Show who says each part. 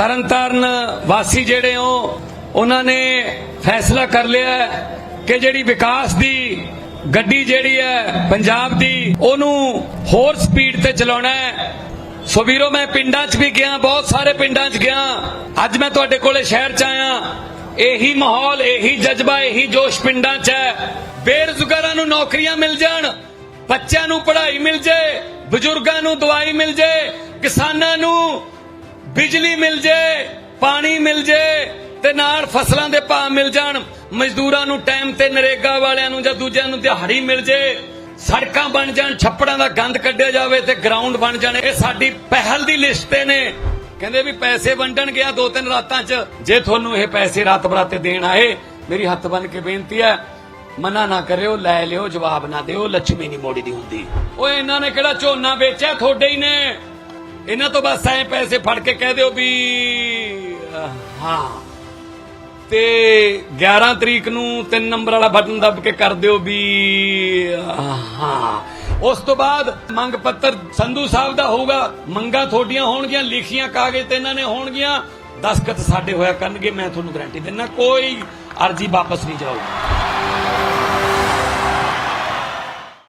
Speaker 1: ਤਰਨਤਾਰਨ ਵਾਸੀ ਜਿਹੜੇ ਹੋ, ਉਹਨਾਂ ਨੇ ਫੈਸਲਾ ਕਰ ਲਿਆ ਕਿ ਜਿਹੜੀ ਵਿਕਾਸ ਦੀ ਗੱਡੀ ਜਿਹੜੀ ਹੈ ਪੰਜਾਬ ਦੀ, ਉਹਨੂੰ ਹੋਰ ਸਪੀਡ ਤੇ ਚਲਾਉਣਾ ਹੈ। ਸੋ ਵੀਰੋ, ਮੈਂ ਪਿੰਡਾਂ 'ਚ ਵੀ ਗਿਆ, ਬਹੁਤ ਸਾਰੇ ਪਿੰਡਾਂ 'ਚ ਗਿਆ। ਅੱਜ ਮੈਂ ਤੁਹਾਡੇ ਕੋਲੇ ਸ਼ਹਿਰ 'ਚ ਆਇਆ। ਇਹੀ ਮਾਹੌਲ, ਇਹੀ ਜਜ਼ਬਾ, ਇਹੀ ਜੋਸ਼ ਪਿੰਡਾਂ 'ਚ ਹੈ। ਬੇਰੁਜ਼ਗਾਰਾਂ ਨੂੰ ਨੌਕਰੀਆਂ ਮਿਲ ਜਾਣ, ਬੱਚਿਆਂ ਨੂੰ ਪੜ੍ਹਾਈ ਮਿਲ ਜੇ, ਬਜ਼ੁਰਗਾਂ ਨੂੰ ਦਵਾਈ ਮਿਲ ਜੇ, ਕਿਸਾਨਾਂ ਨੂੰ ਬਿਜਲੀ ਮਿਲ ਜੇ, ਪਾਣੀ ਮਿਲ ਜੇ ਤੇ ਨਾਲ ਫਸਲਾਂ ਦੇ ਭਾਅ ਮਿਲ ਜਾਣ, ਮਜ਼ਦੂਰਾਂ ਨੂੰ ਟਾਈਮ ਤੇ ਨਰੇਗਾ ਵਾਲਿਆਂ ਨੂੰ ਜਾਂ ਦੂਜਿਆਂ ਨੂੰ ਦਿਹਾੜੀ ਮਿਲ ਜੇ, ਸੜਕਾਂ ਬਣ ਜਾਣ, ਛੱਪੜਾਂ ਦਾ ਗੰਦ ਕੱਢਿਆ ਜਾਵੇ ਤੇ ਗਰਾਊਂਡ ਬਣ ਜਾਣ, ਇਹ ਸਾਡੀ ਪਹਿਲ ਦੀ ਲਿਸਟ ਤੇ ਨੇ। ਕਹਿੰਦੇ ਵੀ ਪੈਸੇ ਵੰਡਣ ਗਿਆ ਦੋ ਤਿੰਨ ਰਾਤਾਂ 'ਚ, ਜੇ ਤੁਹਾਨੂੰ ਇਹ ਪੈਸੇ ਰਾਤ ਬਰਾਤੇ ਦੇਣ ਆਏ, ਮੇਰੀ ਹੱਥ ਬੰਨ ਕੇ ਬੇਨਤੀ ਹੈ, ਮਨਾ ਨਾ ਕਰਿਓ, ਲੈ ਲਿਓ, ਜਵਾਬ ਨਾ ਦਿਓ, ਲੱਛਮੀ ਨਹੀਂ ਮੋੜੀ ਦੀ ਹੁੰਦੀ। ਓਏ, ਇਹਨਾਂ ਨੇ ਕਿਹੜਾ ਝੋਨਾ ਵੇਚਿਆ? ਤੁਹਾਡੇ ਹੀ ਨੇ। ਇਹਨਾਂ ਤੋਂ ਬਸ ਐ ਪੈਸੇ ਫੜ ਕੇ ਕਹਿ ਦਿਓ ਵੀ, ਹਾਂ। ਤੇ 11 ਤਰੀਕ ਨੂੰ 3 ਨੰਬਰ ਵਾਲਾ ਬਟਨ ਦੱਬ ਕੇ ਕਰ ਦਿਓ ਵੀ, ਹਾਂ। ਉਸ ਤੋਂ ਬਾਅਦ ਮੰਗ ਪੱਤਰ ਸੰਧੂ ਸਾਹਿਬ ਦਾ ਹੋਊਗਾ। ਮੰਗਾਂ ਤੁਹਾਡੀਆਂ ਹੋਣਗੀਆਂ, ਲਿਖੀਆਂ ਕਾਗਜ਼ ਤੇ ਇਹਨਾਂ ਨੇ ਹੋਣਗੀਆਂ। ਦਸਖਤ ਸਾਡੇ ਹੋਇਆ ਕਰਨਗੇ, ਮੈਂ ਤੁਹਾਨੂੰ ਗਾਰੰਟੀ ਦਿੰਦਾ, ਕੋਈ ਅਰਜੀ ਵਾਪਸ ਨਹੀਂ ਜਾਊਗੀ।